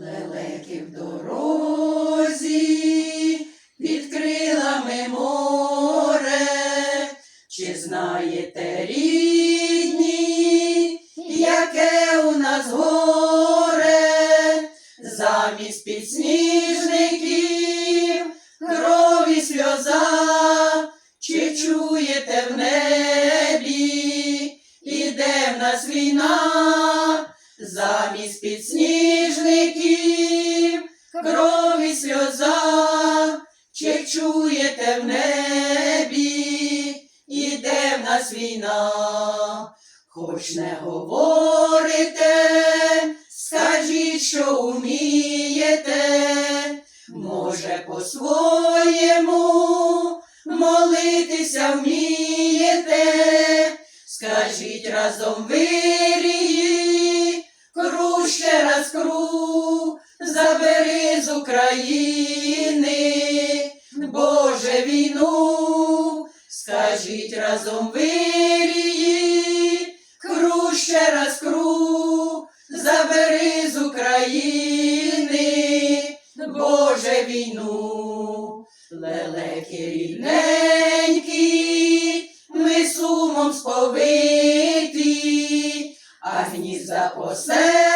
лелеки в дорозі, під крилами море, чи знаєте, рідні, яке у нас горе, замість підсніжників, крові сльоза, чи чуєте в небі, іде в нас війна, замість підсніжників, крові сльоза, чи чуєте в небі, іде в нас війна, хоч не говорите, скажіть, що умієте, може по-своєму молитися вмієте, скажіть разом вирії, кру ще раз кру, забери з України, Боже війну, скажіть разом вирії, кру ще раз кру, забери з України, Боже війну, лелеки рідненькі, ми сумом сповиті, селах ваші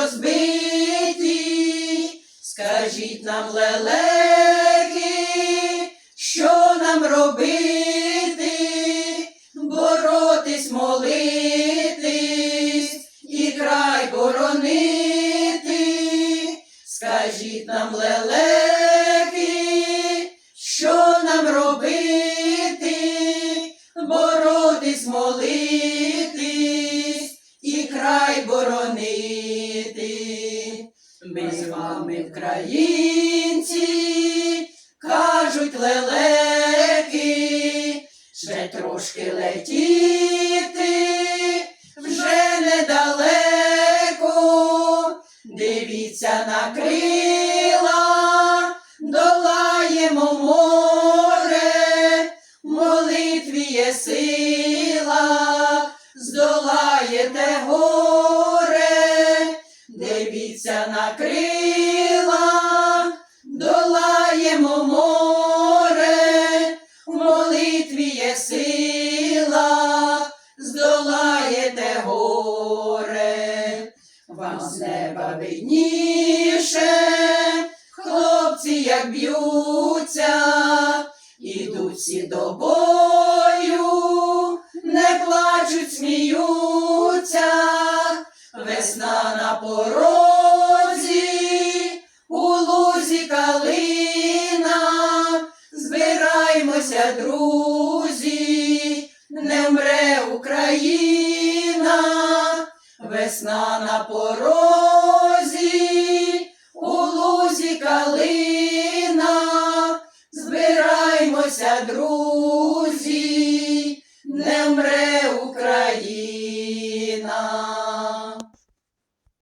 розбиті, скажіть нам, лелеки, що нам робити, боротись, молитись і край боронити, скажіть нам, лелеки, українці, кажуть лелеки, ще трошки летіти, вже недалеко, дивіться на крила, долаємо море, молитві є сила, здолаєте горе, дивіться на крила, долаємо море, в молитві є сила, здолаєте горе, вам з неба видніше, хлопці як б'ються, ідуть всі до бою, не плачуть, сміються, весна на порозі, Україна, весна на порозі,